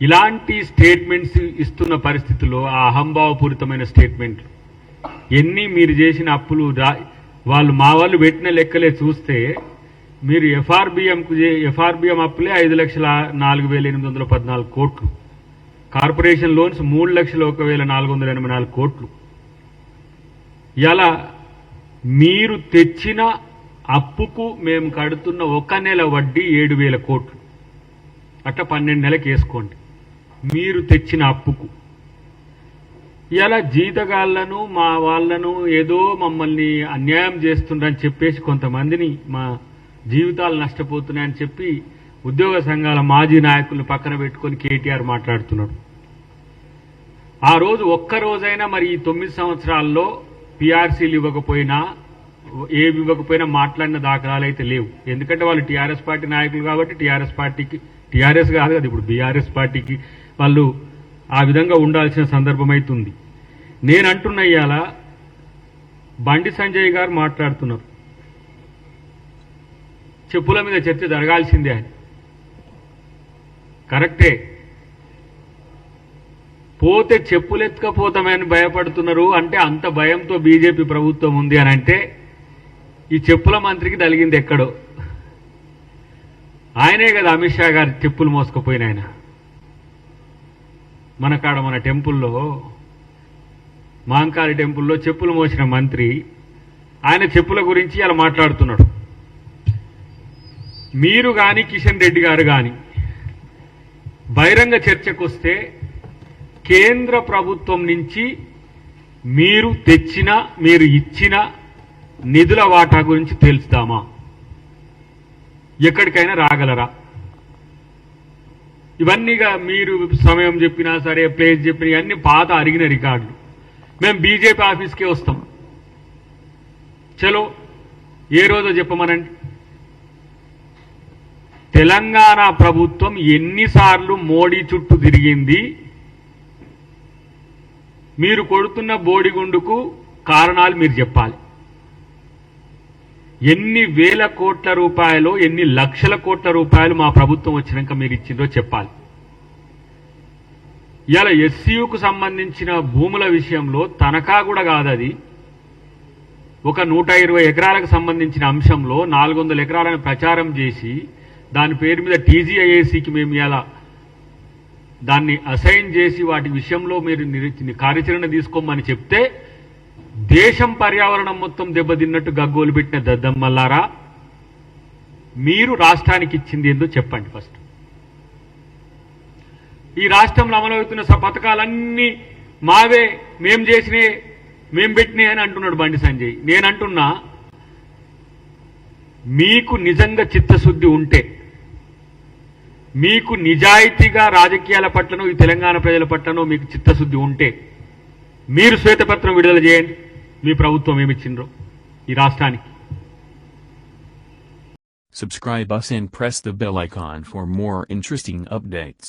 ఇలాంటి స్టేట్మెంట్స్ ఇస్తున్న పరిస్థితుల్లో ఆ అహంభావపూరితమైన స్టేట్మెంట్లు ఎన్ని మీరు చేసిన అప్పులు వాళ్ళు మా వాళ్ళు పెట్టిన లెక్కలే చూస్తే మీరు ఎఫ్ఆర్బిఎంకు ఎఫ్ఆర్బిఎం అప్పులే ఐదు లక్షల నాలుగు వేల ఎనిమిది వందల పద్నాలుగు కోట్లు. కార్పొరేషన్ లోన్స్ మూడు లక్షల ఒక వేల నాలుగు వందల ఎనభై నాలుగు కోట్లు. ఇలా మీరు తెచ్చిన అప్పుకు మేము కడుతున్న ఒక నెల వడ్డీ ఏడు వేల కోట్లు. అట్లా పన్నెండు నెలలకు వేసుకోండి మీరు తెచ్చిన అప్పుకు. ఇలా జీతగాళ్ళను మా వాళ్ళను ఏదో మమ్మల్ని అన్యాయం చేస్తుండ్రని చెప్పేసి కొంతమందిని మా జీవితాలు నష్టపోతున్నాయని చెప్పి ఉద్యోగ సంఘాల మాజీ నాయకులను పక్కన పెట్టుకొని కేటీఆర్ మాట్లాడుతున్నాడు. ఆ రోజు ఒక్క రోజైనా మరి ఈ తొమ్మిది సంవత్సరాల్లో పిఆర్సీలు ఇవ్వకపోయినా ఏవి ఇవ్వకపోయినా మాట్లాడిన దాఖలాలు అయితే లేవు. ఎందుకంటే వాళ్ళు టీఆర్ఎస్ పార్టీ నాయకులు కాబట్టి టీఆర్ఎస్ పార్టీకి టీఆర్ఎస్ కాదు కదా ఇప్పుడు బీఆర్ఎస్ పార్టీకి వాళ్ళు ఆ విధంగా ఉండాల్సిన సందర్భం అవుతుంది నేను అంటున్న ఇవాళ బండి సంజయ్ గారు మాట్లాడుతున్నారు. చెప్పుల మీద చర్చ జరగాల్సిందే అని. కరెక్టే. పోతే చెప్పులెత్తుకపోతామని భయపడుతున్నారు అంటే అంత భయంతో బీజేపీ ప్రభుత్వం ఉంది అని అంటే ఈ చెప్పుల మంత్రికి తలిగింది ఎక్కడో. ఆయనే కదా అమిత్ షా గారు చెప్పులు మోసుకుపోయిన ఆయన మన కాడ మన టెంపుల్లో మాంకాలి టెంపుల్లో చెప్పులు మోసిన మంత్రి ఆయన చెప్పుల గురించి అలా మాట్లాడుతున్నాడు. మీరు కానీ కిషన్ రెడ్డి గారు కానీ బహిరంగ చర్చకు వస్తే కేంద్ర ప్రభుత్వం నుంచి మీరు తెచ్చిన మీరు ఇచ్చిన నిధుల వాటా గురించి తెలుస్తామా? ఎక్కడికైనా రాగలరా? ఇవన్నీగా మీరు సమయం చెప్పినా సరే ప్లేస్ చెప్పినా ఇవన్నీ పాత అరిగిన రికార్డులు. మేము బీజేపీ ఆఫీస్కే వస్తాం. చలో ఏ రోజో చెప్పమనండి? తెలంగాణ ప్రభుత్వం ఎన్నిసార్లు మోడీ చుట్టూ తిరిగింది? మీరు కొడుతున్న బోడిగుండుకు కారణాలు మీరు చెప్పాలి. ఎన్ని వేల కోట్ల రూపాయలు ఎన్ని లక్షల కోట్ల రూపాయలు మా ప్రభుత్వం వచ్చినాక మీరు ఇచ్చిందో చెప్పాలి. ఇలా ఎస్సీయుకు సంబంధించిన భూముల విషయంలో తనఖా కూడా కాదు అది ఒక నూట ఇరవై ఎకరాలకు సంబంధించిన అంశంలో నాలుగు వందల ఎకరాలను ప్రచారం చేసి దాని పేరు మీద టీజీఐఏసీకి మేము ఇలా దాన్ని అసైన్ చేసి వాటి విషయంలో మీరు కార్యాచరణ తీసుకోమని చెప్తే దేశం పర్యావరణం మొత్తం దెబ్బతిన్నట్టు గగ్గోలు పెట్టిన దద్దమ్మల్లారా? మీరు రాష్ట్రానికి ఇచ్చింది ఏందో చెప్పండి ఫస్ట్. ఈ రాష్ట్రంలో అమలవుతున్న స- పథకాలన్నీ మావే మేం చేసినే మేం పెట్టినే అని అంటున్నాడు బండి సంజయ్. నేనంటున్నా మీకు నిజంగా చిత్తశుద్ధి ఉంటే మీకు నిజాయితీగా రాజకీయాల పట్లనో ఈ తెలంగాణ ప్రజల పట్లనో మీకు చిత్తశుద్ధి ఉంటే మీరు శ్వేతపత్రం విడుదల చేయండి. మీ ప్రభుత్వం ఏమిచ్చిండ్రో ఈ రాష్ట్రానికి Subscribe us and press the bell icon for more interesting updates.